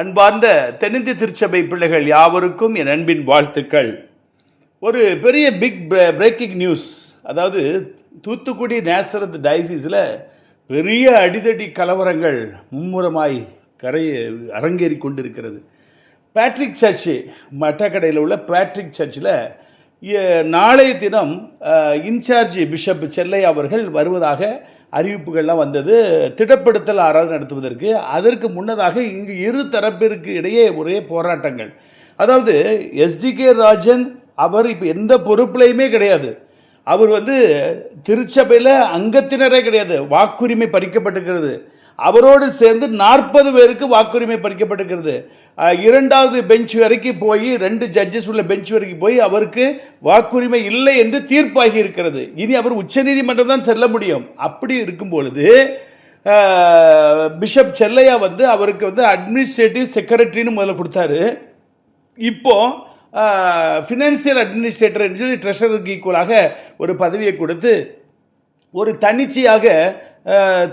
அன்பார்ந்த தென்னிந்திய திருச்சபை பிள்ளைகள் யாவருக்கும் என் அன்பின் வாழ்த்துக்கள். ஒரு பெரிய பிக் பிரேக்கிங் நியூஸ் அதாவது தூத்துக்குடி நேசரத் டயசிஸில் பெரிய அடிதடி கலவரங்கள் மும்முரமாய் கரையை அரங்கேறி கொண்டிருக்கிறது. பேட்ரிக் சர்ச்சு மட்டக்கடையில் உள்ள பேட்ரிக் சர்ச்சில் நாளைய தினம் இன்சார்ஜ் பிஷப் செல்லை அவர்கள் வருவதாக அறிவிப்புகள்லாம் வந்தது. திடப்படுத்தல் ஆராதனை நடத்துவதற்கு. அதற்கு முன்னதாக இங்கு இரு தரப்பிற்கு இடையே ஒரே போராட்டங்கள். அதாவது எஸ்டிகே ராஜன் அவர் இப்போ எந்த பொறுப்புலையுமே கிடையாது. அவர் வந்து திருச்சபையில் அங்கத்தினரே கிடையாது. வாக்குரிமை பறிக்கப்பட்டிருக்கிறது. அவரோடு சேர்ந்து நாற்பது பேருக்கு வாக்குரிமை பறிக்கப்பட்டிருக்கிறது. இரண்டாவது பெஞ்ச் வரைக்கும் போய் ரெண்டு ஜட்ஜஸ் உள்ள பெஞ்ச் வரைக்கும் போய் அவருக்கு வாக்குரிமை இல்லை என்று தீர்ப்பாகி இருக்கிறது. இனி அவர் உச்சநீதிமன்றம் தான் செல்ல முடியும். அப்படி இருக்கும் பொழுது பிஷப் செல்லையா வந்து அவருக்கு வந்து அட்மினிஸ்ட்ரேட்டிவ் செக்ரட்டரின்னு முதல்ல கொடுத்தாரு. இப்போ ஃபினான்சியல் அட்மினிஸ்ட்ரேட்டர் என்று ட்ரெஷருக்கு ஈக்குவலாக ஒரு பதவியை கொடுத்து ஒரு தன்னிச்சையாக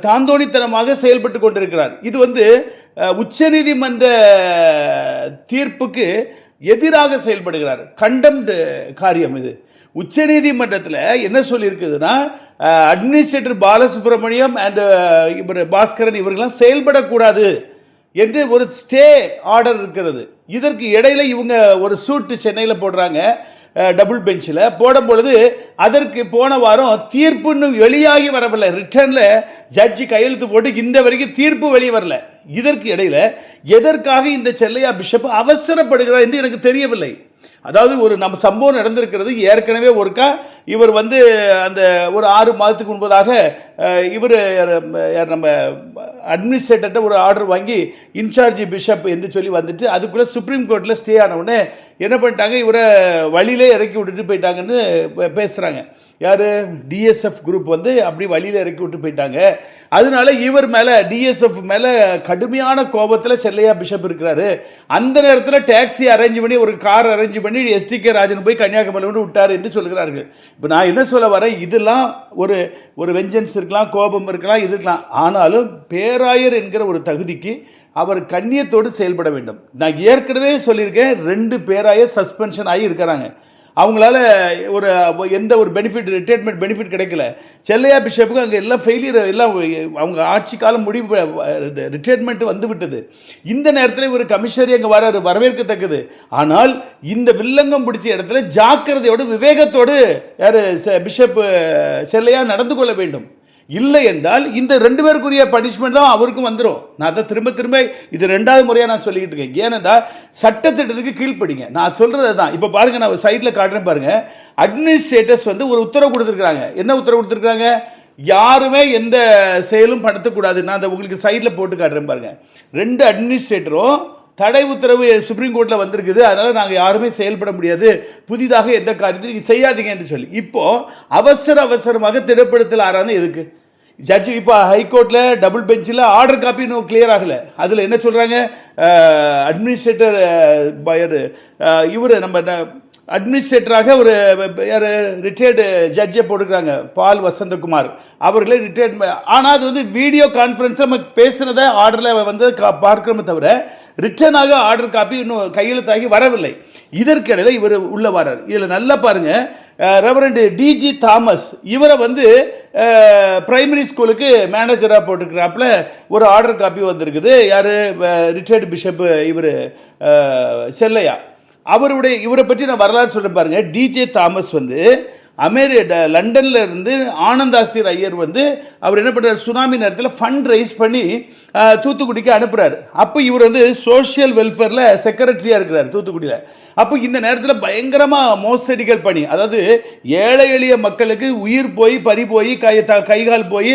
தாந்தோணித்தனமாக செயல்பட்டு கொண்டிருக்கிறார். இது வந்து உச்சநீதிமன்ற தீர்ப்புக்கு எதிராக செயல்படுகிறார். கண்டம்டு காரியம் இது. உச்சநீதிமன்றத்தில் என்ன சொல்லியிருக்குதுன்னா அட்மினிஸ்ட்ரேட்டர் பாலசுப்ரமணியம் அண்டு இவர் பாஸ்கரன் இவர்கள்லாம் செயல்படக்கூடாது என்று ஒரு ஸ்டே ஆர்டர் இருக்கிறது. இதற்கு இடையில இவங்க ஒரு சூட்டு சென்னையில் போடுறாங்க. டபுள் பெஞ்சில் போடும் பொழுது அதற்கு போன வாரம் தீர்ப்பு இன்னும் வெளியாகி வரவில்லை. ரிட்டர்னில் ஜட்ஜி கையெழுத்து போட்டு இந்த வரைக்கும் தீர்ப்பு வெளியே வரல. இதற்கு இடையில எதற்காக இந்த செல்லையா பிஷப் அவசரப்படுகிறார் என்று எனக்கு தெரியவில்லை. அதாவது ஒரு நம்ம சம்பவம் நடந்திருக்கிறது. ஏற்கனவே ஒருக்கா இவர் வந்து அந்த ஒரு ஆறு மாதத்துக்கு முன்பதாக இவர் நம்ம அட்மினிஸ்ட்ரேட்டர்கிட்ட ஒரு ஆர்டர் வாங்கி இன்சார்ஜி பிஷப் என்று சொல்லி வந்துட்டு அதுக்குள்ளே சுப்ரீம் கோர்ட்டில் ஸ்டே ஆன உடனே என்ன பண்ணிட்டாங்க? இவரை வழியிலே இறக்கி விட்டுட்டு போயிட்டாங்கன்னு பே- பேசுகிறாங்க யார்? டிஎஸ்எஃப் குரூப் வந்து அப்படி வழியில் இறக்கி விட்டு போயிட்டாங்க. அதனால இவர் மேலே டிஎஸ்எஃப் மேலே கடுமையான கோபத்தில் செல்லையா பிஷப் இருக்கிறாரு. அந்த நேரத்தில் டாக்ஸி அரேஞ்ச் பண்ணி ஒரு கார் அரேஞ்ச் பண்ணி எஸ்டிகே ராஜன் போய் கன்னியாகுமரி வந்து விட்டார் என்று சொல்கிறார்கள். இப்போ நான் என்ன சொல்ல வரேன்? இதெல்லாம் ஒரு ஒரு வெஞ்சன்ஸ் இருக்கலாம் கோபம் இருக்கலாம் இது இருக்கலாம். ஆனாலும் பேராயர் என்கிற ஒரு தகுதிக்கு அவர் கண்ணியத்தோடு செயல்பட வேண்டும். நான் ஏற்கனவே சொல்லியிருக்கேன் ரெண்டு பேராய சஸ்பென்ஷன் ஆகி இருக்கிறாங்க. அவங்களால ஒரு எந்த ஒரு பெனிஃபிட் ரிட்டையர்மெண்ட் பெனிஃபிட் கிடைக்கல. செல்லையா பிஷப்புக்கு அங்கே எல்லாம் ஃபெயிலியர் எல்லாம் அவங்க ஆட்சி காலம் முடிவு ரிட்டையர்மெண்ட் வந்து விட்டது. இந்த நேரத்தில் ஒரு கமிஷனரி அங்கே வராரு வரவேற்கத்தக்கது. ஆனால் இந்த வில்லங்கம் பிடிச்ச இடத்துல ஜாக்கிரதையோடு விவேகத்தோடு யார் பிஷப் செல்லையா நடந்து கொள்ள வேண்டும். இல்லை என்றால் இந்த ரெண்டு பேருக்குரிய பனிஷ்மெண்ட் தான் அவருக்கும் வந்துடும் நான் அதை திரும்ப திரும்ப இது ரெண்டாவது முறையாக நான் சொல்லிக்கிட்டு இருக்கேன். ஏனென்றால் சட்டத்திட்டத்துக்கு கீழ்ப்படிங்க. நான் சொல்கிறது தான் இப்போ பாருங்கள் நான் சைட்டில் காட்டுறேன் பாருங்கள் அட்மினிஸ்ட்ரேட்டர்ஸ் வந்து ஒரு உத்தரவு கொடுத்துருக்குறாங்க. என்ன உத்தரவு கொடுத்துருக்குறாங்க? யாருமே எந்த செயலும் படுத்தக்கூடாது நான் அதை உங்களுக்கு சைடில் போட்டு காட்டுறேன் பாருங்கள் ரெண்டு அட்மினிஸ்ட்ரேட்டரும் தடை உத்தரவு சுப்ரீம் கோர்ட்டில் வந்திருக்குது. அதனால் நாங்கள் யாருமே செயல்பட முடியாது. புதிதாக எந்த காரியத்தையும் நீங்கள் செய்யாதீங்க என்று சொல்லி. இப்போ அவசர அவசரமாக திடப்படுத்தல் ஆறான்னு எதுக்கு? ஜட்ஜு இப்போ ஹைகோர்ட்டில் டபுள் பெஞ்சில் ஆர்டர் காப்பி இன்னும் கிளியர் ஆகலை. அதில் என்ன சொல்கிறாங்க அட்மினிஸ்ட்ரேட்டர் பயர் இவர் நம்ம அட்மினிஸ்ட்ரேட்டராக ஒரு யார் ரிட்டையர்டு ஜட்ஜை போட்டுக்கிறாங்க பால் வசந்தகுமார். அவர்களே ரிட்டையர்ட் ஆனால் அது வந்து வீடியோ கான்ஃபரன்ஸில் நம்ம பேசுனதை ஆர்டரில் வந்து கா பார்க்கிறோமே தவிர ரிட்டர்னாக ஆர்டர் காப்பி இன்னும் கையெழுத்தாகி வரவில்லை. இதற்கிடையில் இவர் உள்ள வரார் இதில் நல்லா பாருங்கள் ரெவரண்டு டிஜி தாமஸ் இவரை வந்து பிரைமரி ஸ்கூலுக்கு மேனேஜராக போட்டுக்கிறாப்புல ஒரு ஆர்டர் காப்பி வந்திருக்குது. யார்? ரிட்டையர்டு பிஷப்பு இவர். செல்லையா. அவருடைய இவரை பற்றி நான் வரலாறு சொல்கிறேன் பாருங்கள் டிஜே தாமஸ் வந்து அமெரி லண்டனில் லண்டன்ல இருந்து ஆனந்தாசிர் ஐயர் வந்து அவர் என்ன பண்ணுறார் சுனாமி நேரத்தில் ஃபண்ட் ரைஸ் பண்ணி தூத்துக்குடிக்கு அனுப்புகிறார் அப்போ இவர் வந்து சோஷியல் வெல்ஃபேரில் செக்ரட்டரியாக இருக்கிறார் தூத்துக்குடியில். அப்போ இந்த நேரத்தில் பயங்கரமாக மோசடிகள் பணி. அதாவது ஏழை எளிய மக்களுக்கு உயிர் போய் பறி போய் கை த கைகால் போய்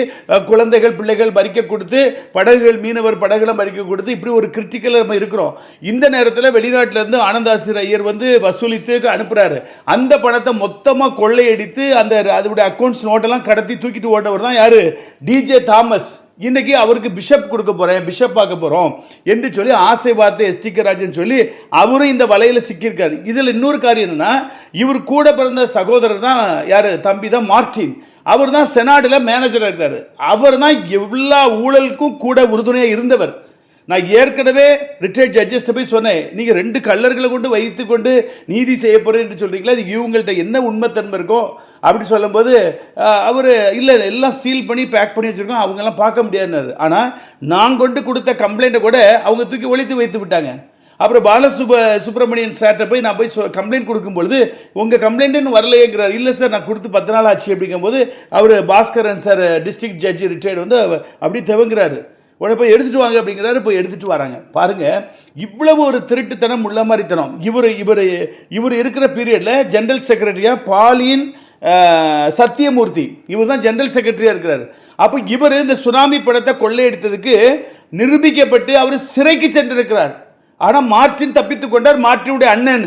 குழந்தைகள் பிள்ளைகள் மறிக்க கொடுத்து படகுகள் மீனவர் படகுகளை மறிக்க கொடுத்து இப்படி ஒரு கிரிட்டிக்கல் நம்ம இருக்கிறோம். இந்த நேரத்தில் வெளிநாட்டிலேருந்து ஆனந்தாசிர் ஐயர் வந்து வசூலித்து அனுப்புகிறாரு அந்த பணத்தை மொத்தமாக கொள்ளையடித்து அந்த அதோடைய அக்கௌண்ட்ஸ் நோட்டெல்லாம் கடத்தி தூக்கிட்டு ஓட்டவர் தான் யார்? டிஜே தாமஸ் இன்றைக்கி அவருக்கு பிஷப் கொடுக்க போறேன் பிஷப் பார்க்க போகிறோம் என்று சொல்லி ஆசை வார்த்தை எஸ்டிகே ராஜன் சொல்லி அவரும் இந்த வலையில் சிக்கியிருக்காரு. இதில் இன்னொரு காரியம் என்னென்னா இவர் கூட பிறந்த சகோதரர் தான் யார்? தம்பி தான் மார்டின். அவர் தான் செனாடில் மேனேஜராக இருக்கார். அவர் தான் எல்லா ஊழலுக்கும் கூட உறுதுணையாக இருந்தவர். நான் ஏற்கனவே ரிட்டையர்ட் ஜட்ஜஸ்ட்டை போய் சொன்னேன். நீங்கள் ரெண்டு கல்லர்களை கொண்டு வைத்து கொண்டு நீதி செய்ய போகிறேன் சொல்கிறீங்களா அது இவங்கள்ட்ட என்ன உண்மைத்தன்மை இருக்கும் அப்படி சொல்லும்போது அவர் இல்லை எல்லாம் சீல் பண்ணி பேக் பண்ணி வச்சுருக்கோம். அவங்கெல்லாம் பார்க்க முடியாதுன்னாரு. ஆனால் நான் கொண்டு கொடுத்த கம்ப்ளைண்ட்டை கூட அவங்க தூக்கி ஒழித்து வைத்து விட்டாங்க. அப்புறம் பாலசுப சுப்பிரமணியன் சார்கிட்ட போய் நான் போய் கம்ப்ளைண்ட் கொடுக்கும்பொழுது உங்கள் கம்ப்ளைண்ட் இன்னும் வரலையேங்கிறார். இல்லை சார் நான் கொடுத்து பத்து நாள் ஆச்சு. அப்படிங்கும்போது அவர் Bhaskaran sir district judge retired வந்து அப்படி துவங்குறாரு. உடனே போய் எடுத்துட்டு வாங்க அப்படிங்கிறாரு போய் எடுத்துட்டு வராங்க. பாருங்க இவ்வளவு ஒரு திருட்டுத்தனம் உள்ள மாதிரித்தனம் இவர் இவர் இவர் இருக்கிற பீரியடில் ஜென்ரல் செக்ரட்டரியாக பாலியின் சத்தியமூர்த்தி. இவர் தான் ஜென்ரல் செக்ரட்டரியாக இருக்கிறார். அப்போ இவர் இந்த சுனாமி படத்தை கொள்ளையடித்ததுக்கு நிரூபிக்கப்பட்டு அவர் சிறைக்கு சென்றிருக்கிறார். ஆனால் மார்டின் தப்பித்துக் கொண்டார். மார்டினுடைய அண்ணன்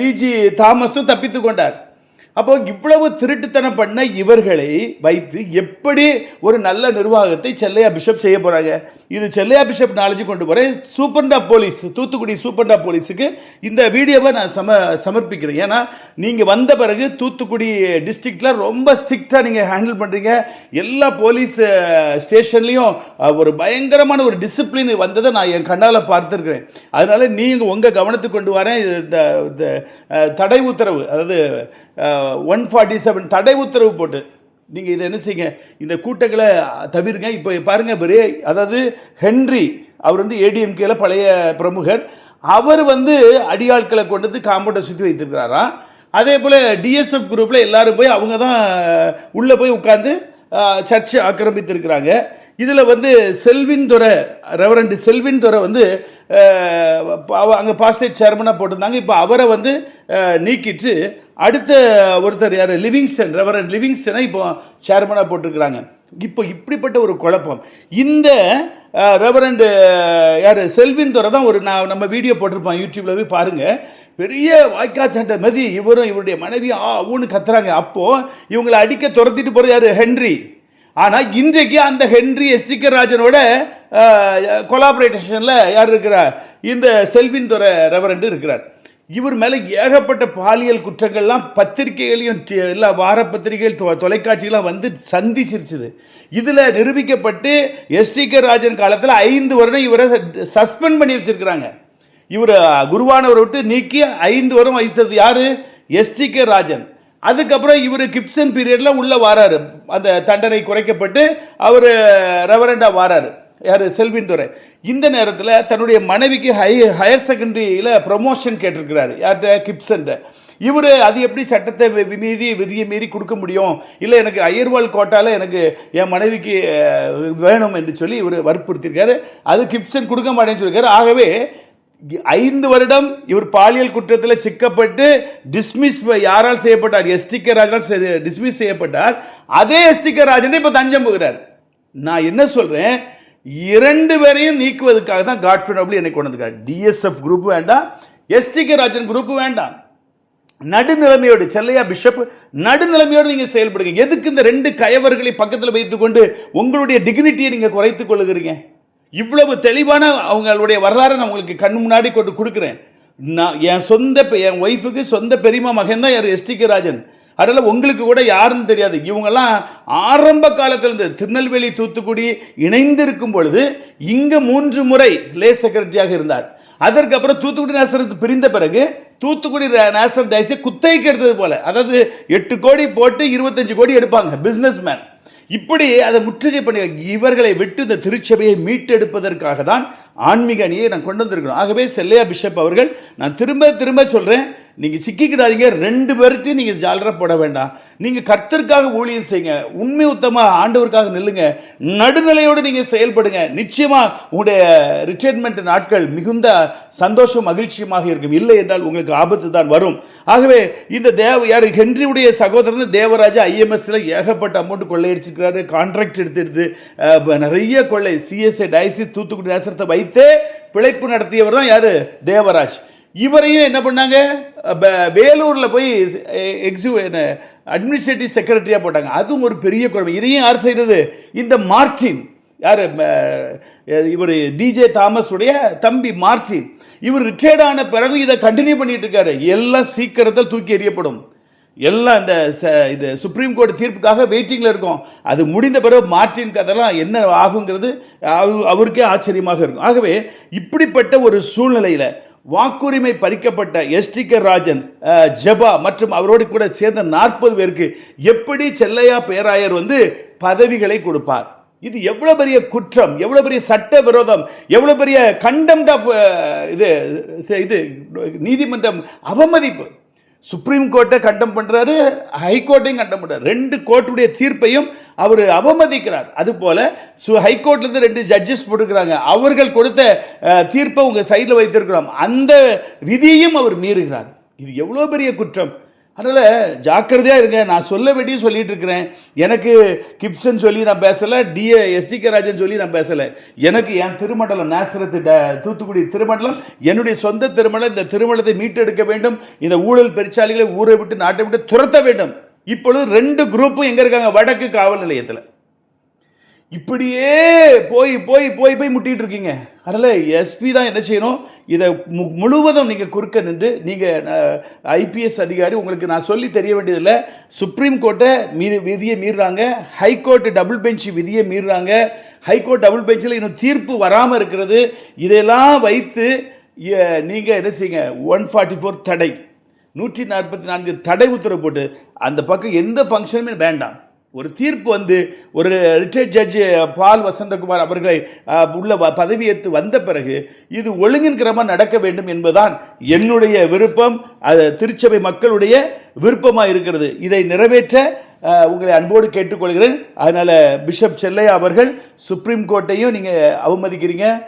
டிஜி தாமஸும் தப்பித்துக் கொண்டார். அப்போ இவ்வளவு திருட்டுத்தனம் பண்ண இவர்களை வைத்து எப்படி ஒரு நல்ல நிர்வாகத்தை செல்லையா பிஷப் செய்ய போறாங்க? இது செல்லையா பிஷப் நாலேஜ் கொண்டு போறேன். சூப்பர்டா போலீஸ் தூத்துக்குடி சூப்பர்டா போலீஸுக்கு இந்த வீடியோவை நான் சம சமர்ப்பிக்கிறேன். ஏன்னா நீங்க வந்த பிறகு தூத்துக்குடி டிஸ்ட்ரிக்ட்ல ரொம்ப ஸ்ட்ரிக்டா நீங்க ஹேண்டில் பண்றீங்க. எல்லா போலீஸ் ஸ்டேஷன்லையும் ஒரு பயங்கரமான ஒரு டிசிப்ளின் வந்ததை நான் என் கண்ணால் பார்த்துருக்கிறேன். அதனால நீங்க உங்க கவனத்துக்கு கொண்டு வரேன். இந்த இந்த, தடை உத்தரவு அதாவது ஒன் ஃபார்ட்டி செவன் தடை உத்தரவு போட்டு. நீங்கள் இதை என்ன செய்யுங்க? இந்த கூட்டங்களை தவிருங்க. இப்போ பாருங்க பெரிய அதாவது ஹென்றி அவர் வந்து ஏடிஎம்கேல பழைய பிரமுகர். அவர் வந்து அடியாட்களை கொண்டு வந்து காம்பவுண்டை சுற்றி வைத்திருக்கிறாராம். அதே போல் டிஎஸ்எஃப் குரூப்பில் எல்லாரும் போய் அவங்க தான் உள்ளே போய் உட்காந்து சர்ச் ஆக்கிரமித்திருக்கிறாங்க. இதில் வந்து செல்வின் துறை ரெவரண்ட் செல்வின் துறை வந்து அங்கே பாஸ்டேட் சேர்மனாக போட்டிருந்தாங்க. இப்போ அவரை வந்து நீக்கிட்டு அடுத்த ஒருத்தர் யார்? லிவிங்ஸ்டன் ரெவரண்ட் லிவிங்ஸ்டனை இப்போ சேர்மனாக போட்டிருக்கிறாங்க. இப்போ இப்படிப்பட்ட ஒரு குழப்பம். இந்த ரெவரண்டு யார்? செல்வின் துறை தான் ஒரு நான் நம்ம வீடியோ போட்டிருப்போம். யூடியூப்பில் போய் பாருங்கள் பெரிய வாய்க்கா சண்டை. மதி இவரும் இவருடைய மனைவி ஆ ஊன்னு கத்துறாங்க. அப்போது இவங்களை அடிக்க துரத்திட்டு போகிறது யார்? ஹென்றி. ஆனால் இன்றைக்கு அந்த ஹென்றி எஸ்டிகர் ராஜனோட கொலாபரேஷனில் யார் இருக்கிறார்? இந்த செல்வின் துறை ரெவரண்டு இருக்கிறார். இவர் மேலே ஏகப்பட்ட பாலியல் குற்றங்கள்லாம் பத்திரிகைகளையும் எல்லா வார பத்திரிகைகள் தொ தொலைக்காட்சிகள்லாம் வந்து சந்திச்சிருச்சுது. இதில் நிரூபிக்கப்பட்டு எஸ்டிகர் ராஜன் காலத்தில் ஐந்து வருடம் இவரை சஸ்பெண்ட் பண்ணி வச்சுருக்கிறாங்க. இவர் குருவானவரை விட்டு நீக்கி ஐந்து வரும் வைத்தது யாரு? எஸ்டிகே ராஜன். அதுக்கப்புறம் இவர் கிப்சன் பீரியடில் உள்ளே வாராரு. அந்த தண்டனை குறைக்கப்பட்டு அவர் ரெவரண்டாக வாராரு. யார்? செல்வின் துறை. இந்த நேரத்தில் தன்னுடைய மனைவிக்கு ஹை ஹையர் செகண்டரியில் ப்ரமோஷன் கேட்டிருக்கிறாரு. யார்கிட்ட? கிப்சன்ட்ட இவர் அது எப்படி சட்டத்தை மீறி விதியை மீறி கொடுக்க முடியும்? இல்லை எனக்கு அயர்வால் கோட்டாவில் எனக்கு என் மனைவிக்கு வேணும் என்று சொல்லி இவர் வற்புறுத்தியிருக்காரு. அது கிப்சன் கொடுக்க மாட்டேன்னு சொல்லியிருக்காரு. ஆகவே ஐந்து வருடம் இவர் பாலியல் குற்றத்தில் சிக்கப்பட்டு டிஸ்மிஸ் யாரால் செய்யப்பட்டார்? எஸ்டிகே ராஜனால் டிஸ்மிஸ் செய்யப்பட்டார். அதே எஸ்டிகே ராஜனே இப்போ தஞ்சம் போகிறார். நான் என்ன சொல்கிறேன் இரண்டு பேரையும் நீக்குவதற்காக தான் காட்ஃபி நோபல் என்னை கொண்டு டிஎஸ்எஃப் குரூப் வேண்டாம். எஸ்டிகே ராஜன் குரூப் வேண்டாம். நடுநிலைமையோடு செல்லையா பிஷப் நடுநிலைமையோடு நீங்கள் செயல்படுங்க. எதுக்கு இந்த ரெண்டு கயவர்களை பக்கத்தில் வைத்துக்கொண்டு உங்களுடைய டிக்னிட்டியை நீங்கள் குறைத்துக் கொள்ளுகிறீங்க? இவ்வளவு தெளிவான அவங்களுடைய வரலாறை நான் உங்களுக்கு கண் முன்னாடி கொண்டு கொடுக்குறேன். நான் என் சொந்த பெ- என் ஒய்ஃபுக்கு சொந்த பெரியமா மகன் தான் யார்? எஸ்டிகே ராஜன். அதனால் உங்களுக்கு கூட யாருன்னு தெரியாது. இவங்கெல்லாம் ஆரம்ப காலத்திலிருந்து திருநெல்வேலி தூத்துக்குடி இணைந்திருக்கும் பொழுது இங்கே மூன்று முறை லே செக்ரட்டரியாக இருந்தார். அதற்கப்புறம் தூத்துக்குடி நேசரத்து பிரிந்த பிறகு தூத்துக்குடி நேசர் டைஸை குத்தகைக்கு எடுத்தது போல. அதாவது எட்டு கோடி போட்டு இருபத்தஞ்சு கோடி எடுப்பாங்க பிஸ்னஸ் மேன் இப்படி அதை முற்றுகை பண்ணி இவர்களை விட்டு இந்த திருச்சபையை மீட்டெடுப்பதற்காக தான் ஆன்மீக அணியை நான் கொண்டு வந்திருக்கிறோம் ஆகவே செல்லையா பிஷப் அவர்கள் நான் திரும்ப திரும்ப சொல்கிறேன் நீங்கள் சிக்கிக்கிறாதீங்க ரெண்டு பேர்கிட்டையும் நீங்கள் ஜாலராக போட வேண்டாம். நீங்கள் கர்த்தருக்காக ஊழியம் செய்யுங்க உண்மை உத்தமாக ஆண்டவருக்காக நில்லுங்க நடுநிலையோடு நீங்கள் செயல்படுங்க. நிச்சயமாக உங்களுடைய ரிட்டையர்மெண்ட் நாட்கள் மிகுந்த சந்தோஷம் மகிழ்ச்சியுமாக இருக்கும். இல்லை என்றால் உங்களுக்கு ஆபத்து தான் வரும். ஆகவே இந்த தேவ யார் ஹென்ரியுடைய சகோதரன் தேவராஜா ஐஎம்எஸ்சில் ஏகப்பட்ட அமௌண்ட் கொள்ளையடிச்சிருக்கிறாரு கான்ட்ராக்ட் எடுத்து எடுத்து நிறைய கொள்ளை சிஎஸ்ஐ டைசி தூத்துக்குடி நேசரத்தை வைத்து பிழைப்பு நடத்தியவர் தான் யாரு? தேவராஜ். இவரையும் என்ன பண்ணாங்க? வேலூரில் வேலூர்ல போய் எக்ஸியூ அட்மினிஸ்ட்ரேட்டிவ் செக்ரட்டரியாக போட்டாங்க. அதுவும் ஒரு பெரிய குழம்பு இதையும் யார் செய்தது? இந்த மார்டின் யார்? இவர் டிஜே தாமஸ் உடைய தம்பி மார்டின் இவர் ரிட்டையர்ட் ஆன பிறகு இதை கண்டினியூ பண்ணிட்டு இருக்காரு. எல்லாம் சீக்கிரத்தில் தூக்கி எறியப்படும். எல்லாம் இந்த ச- இது சுப்ரீம் கோர்ட் தீர்ப்புக்காக வெயிட்டிங்கில் இருக்கும். அது முடிந்த பிறகு மார்டின் கதெல்லாம் என்ன ஆகுங்கிறது அவருக்கே ஆச்சரியமாக இருக்கும். ஆகவே இப்படிப்பட்ட ஒரு சூழ்நிலையில் வாக்குரிமை பறிக்கப்பட்ட எஸ்டிகர் ராஜன் ஜபா ஜெபா மற்றும் அவரோடு கூட சேர்ந்த நாற்பது பேருக்கு எப்படி செல்லையா பேராயர் வந்து பதவிகளை கொடுப்பார்? இது எவ்வளோ பெரிய குற்றம் எவ்வளோ பெரிய சட்ட விரோதம் எவ்வளோ பெரிய கண்டெம்ட் ஆஃப் இது இது நீதிமன்றம் அவமதிப்பு. சுப்ரீம் கோர்ட்டை கண்டம் பண்றாரு ஹைகோர்ட்டையும் கண்டம் பண்ணுறாரு ரெண்டு கோர்ட்டுடைய தீர்ப்பையும் அவர் அவமதிக்கிறார். அதுபோல் சு ஹைகோர்ட்லேருந்து ரெண்டு ஜட்ஜஸ் போட்டுக்கிறாங்க அவர்கள் கொடுத்த தீர்ப்பை உங்க சைடில் வைத்திருக்கிறோம். அந்த விதியையும் அவர் மீறுகிறார். இது எவ்வளோ பெரிய குற்றம்? அதனால் ஜாக்கிரதையாக இருங்க. நான் சொல்ல வேண்டியும் சொல்லிட்டு இருக்கிறேன். எனக்கு கிப்சன் சொல்லி நான் பேசலை டிஏ எஸ்டிகே ராஜன் சொல்லி நான் பேசலை. எனக்கு என் திருமண்டலம் நேசரத்து தூத்துக்குடி திருமண்டலம் என்னுடைய சொந்த திருமணம் இந்த திருமணத்தை மீட்டெடுக்க வேண்டும். இந்த ஊழல் பெருச்சாலிகளை ஊரை விட்டு நாட்டை விட்டு துரத்த வேண்டும். இப்பொழுது ரெண்டு குரூப்பும் எங்கே இருக்காங்க? வடக்கு காவல் நிலையத்தில். இப்படியே போய் போய் போய் போய் முட்டிகிட்டு இருக்கீங்க. அதில் எஸ்பி தான் என்ன செய்யணும்? இதை மு- முழுவதும் நீங்கள் குறுக்க நின்று நீங்கள் ஐபிஎஸ் அதிகாரி உங்களுக்கு நான் சொல்லி தெரிய வேண்டியதில்லை. சுப்ரீம் கோர்ட்டை மீ விதியை மீறுறாங்க. ஹைகோர்ட் டபுள் பெஞ்ச் விதியை மீறுறாங்க. ஹைகோர்ட் டபுள் பெஞ்சில் இன்னும் தீர்ப்பு வராமல் இருக்கிறது. இதெல்லாம் வைத்து நீங்கள் என்ன செய்யுங்க? ஒன் ஃபார்ட்டி ஃபோர் தடை. நூற்றி நாற்பத்தி நான்கு தடை உத்தரவு போட்டு அந்த பக்கம் எந்த ஃபங்க்ஷனுமே வேண்டாம். ஒரு தீர்ப்பு வந்து ஒரு ரிட்டையர்ட் ஜட்ஜு பால் வசந்தகுமார் அவர்களை உள்ள வ- பதவியேற்று வந்த பிறகு இது ஒழுங்கின் கிரமம் நடக்க வேண்டும் என்பதுதான் என்னுடைய விருப்பம். அது திருச்சபை மக்களுடைய விருப்பமாக இருக்கிறது. இதை நிறைவேற்ற உங்களை அன்போடு கேட்டுக்கொள்கிறேன். அதனால் பிஷப் செல்லையா அவர்கள் சுப்ரீம் கோர்ட்டையும் நீங்கள் அவமதிக்கிறீங்க.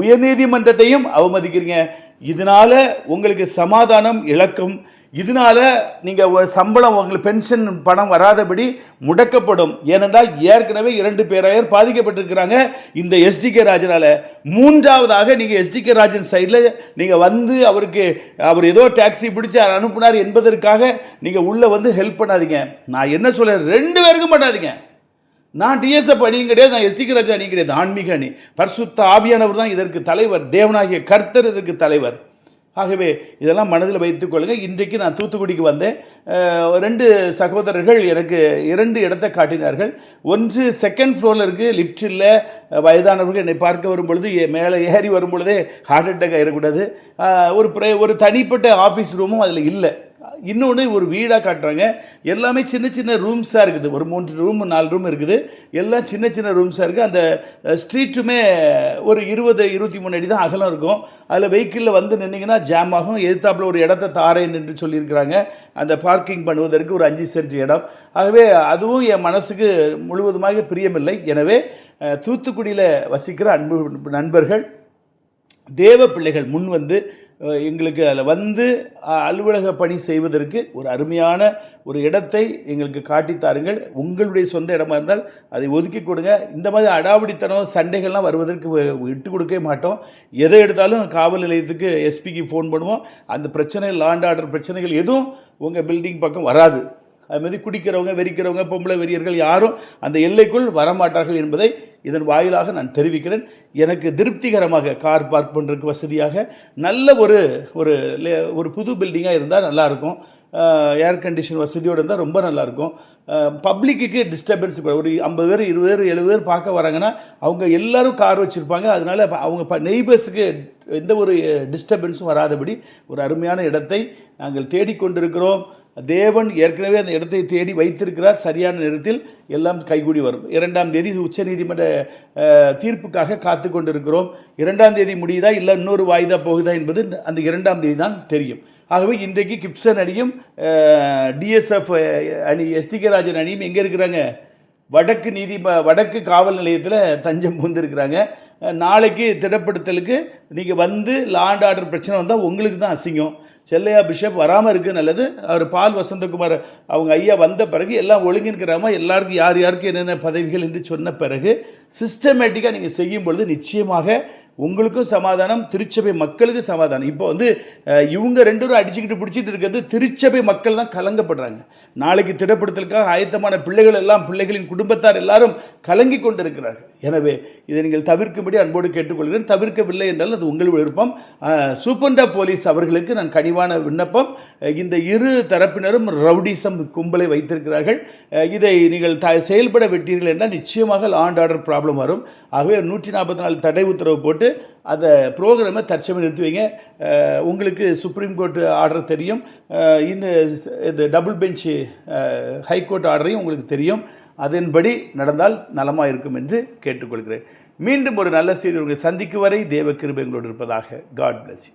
உயர்நீதிமன்றத்தையும் அவமதிக்கிறீங்க. இதனால் உங்களுக்கு சமாதானம் இழக்கும் இதனால நீங்கள் ஒரு சம்பளம் உங்களுக்கு பென்ஷன் பணம் வராதபடி முடக்கப்படும். ஏனென்றால் ஏற்கனவே இரண்டு பேராயர் பாதிக்கப்பட்டிருக்கிறாங்க. இந்த எஸ்டிகே ராஜனால் மூன்றாவதாக நீங்கள் எஸ்டிகே ராஜன் சைடில் நீங்கள் வந்து அவருக்கு அவர் ஏதோ டாக்ஸி பிடிச்சு அனுப்புனார் என்பதற்காக நீங்கள் உள்ளே வந்து ஹெல்ப் பண்ணாதீங்க. நான் என்ன சொல்கிறேன் ரெண்டு பேருக்கும் பண்ணாதீங்க. நான் டிஎஸ்எஃப் அணியும் கிடையாது நான் எஸ்டிகே ராஜா அணியும் கிடையாது. ஆன்மீக அணி. பரிசுத்த ஆவியானவர் தான் இதற்கு தலைவர். தேவனாகிய கர்த்தர் இதற்கு தலைவர். ஆகவே இதெல்லாம் மனதில் வைத்துக் கொள்ளுங்கள் இன்றைக்கு நான் தூத்துக்குடிக்கு வந்தேன். ரெண்டு சகோதரர்கள் எனக்கு இரண்டு இடத்தை காட்டினார்கள். ஒன்று செகண்ட் ஃப்ளோரில் இருக்குது லிஃப்ட் இல்லை. வயதானவர்கள் என்னை பார்க்க வரும்பொழுது மேலே ஏறி வரும்பொழுதே ஹார்ட் அட்டாக் ஆகிடக்கூடாது ஒரு ப்ரே ஒரு தனிப்பட்ட ஆஃபீஸ் ரூமும் அதில் இல்லை. இன்னொன்று ஒரு வீடாக காட்டுறாங்க. எல்லாமே சின்ன சின்ன ரூம்ஸாக இருக்குது. ஒரு மூன்று ரூம் நாலு ரூம் இருக்குது. எல்லாம் சின்ன சின்ன ரூம்ஸாக இருக்குது அந்த ஸ்ட்ரீட்டுமே ஒரு இருபது இருபத்தி மூணு அடி தான் அகலம் இருக்கும். அதில் வெஹிக்கிளில் வந்து நின்றிங்கன்னா ஜாம் ஆகும். எதிர்த்தாப்புல ஒரு இடத்த தாரேன் என்று சொல்லியிருக்கிறாங்க. அந்த பார்க்கிங் பண்ணுவதற்கு ஒரு அஞ்சு சென்ட் இடம். ஆகவே அதுவும் என் மனசுக்கு முழுவதுமாக பிரியமில்லை. எனவே தூத்துக்குடியில் வசிக்கிற அன்பு நண்பர்கள் தேவ பிள்ளைகள் முன் வந்து எங்களுக்கு அதில் வந்து அலுவலக பணி செய்வதற்கு ஒரு அருமையான ஒரு இடத்தை எங்களுக்கு காட்டித் தாருங்கள். உங்களுடைய சொந்த இடமா இருந்தால் அதை ஒதுக்கி கொடுங்க. இந்த மாதிரி அடாவடித்தனம் சண்டைகள்லாம் வருவதற்கு விட்டு கொடுக்கவே மாட்டோம். எதை எடுத்தாலும் காவல் நிலையத்துக்கு எஸ்பிக்கு ஃபோன் பண்ணுவோம். அந்த பிரச்சனை லாண்ட் ஆர்டர் பிரச்சனைகள் எதுவும் உங்கள் பில்டிங் பக்கம் வராது. அது மாதிரி குடிக்கிறவங்க வெறிக்கிறவங்க பொம்பளை வெறியர்கள் யாரும் அந்த எல்லைக்குள் வரமாட்டார்கள் என்பதை இதன் வாயிலாக நான் தெரிவிக்கிறேன். எனக்கு திருப்திகரமாக கார் பார்க் பண்ணுறதுக்கு வசதியாக நல்ல ஒரு ஒரு லே- ஒரு புது பில்டிங்காக இருந்தால் நல்லாயிருக்கும். ஏர் கண்டிஷன் வசதியோடு இருந்தால் ரொம்ப நல்லாயிருக்கும். பப்ளிக்கு டிஸ்டர்பன்ஸ் ஒரு ஐம்பது பேர் இருபது பேர் எழுபது பேர் பார்க்க வராங்கன்னா அவங்க எல்லாரும் கார் வச்சுருப்பாங்க. அதனால் அவங்க ப நெய்பர்ஸுக்கு எந்த ஒரு டிஸ்டர்பன்ஸும் வராதபடி ஒரு அருமையான இடத்தை நாங்கள் தேடிக்கொண்டிருக்கிறோம். தேவன் ஏற்கனவே அந்த இடத்தை தேடி வைத்திருக்கிறார் சரியான நேரத்தில் எல்லாம் கைகூடி வரும். இரண்டாம் தேதி உச்சநீதிமன்ற நீதிமன்ற தீர்ப்புக்காக காத்து கொண்டிருக்கிறோம். இரண்டாம் தேதி முடியுதா இல்லை இன்னொரு வாய்தா போகுதா என்பது அந்த இரண்டாம் தேதி தான் தெரியும். ஆகவே இன்றைக்கு கிப்சன் அணியும் டிஎஸ்எஃப் அணி எஸ்டிகே ராஜன் அணியும் எங்கே இருக்கிறாங்க? வடக்கு நீதி வடக்கு காவல் நிலையத்தில் தஞ்சம் பூந்திருக்கிறாங்க. நாளைக்கு திடப்படுத்தலுக்கு நீங்கள் வந்து லாண்ட் ஆர்டர் பிரச்சனை வந்தால் உங்களுக்கு தான் அசிங்கம். செல்லையா பிஷப் வராமல் இருக்குது நல்லது. அவர் பால் வசந்தகுமார் அவங்க ஐயா வந்த பிறகு எல்லாம் ஒழுங்கின்கிறாம எல்லாருக்கும் யார் யாருக்கு என்னென்ன பதவிகள் என்று சொன்ன பிறகு சிஸ்டமேட்டிக்காக நீங்கள் செய்யும் பொழுது நிச்சயமாக உங்களுக்கும் சமாதானம் திருச்சபை மக்களுக்கும் சமாதானம். இப்போ வந்து இவங்க ரெண்டு பேரும் அடிச்சுக்கிட்டு பிடிச்சிட்டு இருக்கிறது திருச்சபை மக்கள் தான் கலங்கப்படுறாங்க. நாளைக்கு திடப்படுத்தலுக்காக ஆயத்தமான பிள்ளைகள் எல்லாம் பிள்ளைகளின் குடும்பத்தார் எல்லாரும் கலங்கி கொண்டிருக்கிறார்கள். எனவே இதை நீங்கள் தவிர்க்கும்படி அன்போடு கேட்டுக்கொள்கிறேன். தவிர்க்கவில்லை என்றால் அது உங்கள் விருப்பம். அஹ், சூப்பண்டா போலீஸ் அவர்களுக்கு நான் கனிவான விண்ணப்பம். இந்த இரு தரப்பினரும் ரவுடிசம் கும்பலை வைத்திருக்கிறார்கள். இதை நீங்கள் த செயல்பட விட்டீர்கள் என்றால் நிச்சயமாக லாண்ட் ஆர்டர் ப்ராப்ளம் வரும். ஆகவே நூற்றி நாற்பத்தி நாலு தடை உத்தரவு போட்டு அந்த ப்ரோக்ராமை தற்சமயம் நிறுத்தி வைங்க. உங்களுக்கு சுப்ரீம் கோர்ட் ஆர்டர் தெரியும். இந்த இந்த டபுள் பெஞ்சு ஹைகோர்ட் ஆர்டரையும் உங்களுக்கு தெரியும். அதன்படி நடந்தால் நலமாக இருக்கும் என்று கேட்டுக்கொள்கிறேன். மீண்டும் ஒரு நல்ல செய்தி உங்களை சந்திக்கும் வரை தேவ கிருபை எங்களோடு இருப்பதாக காட் பிளஸ் யூ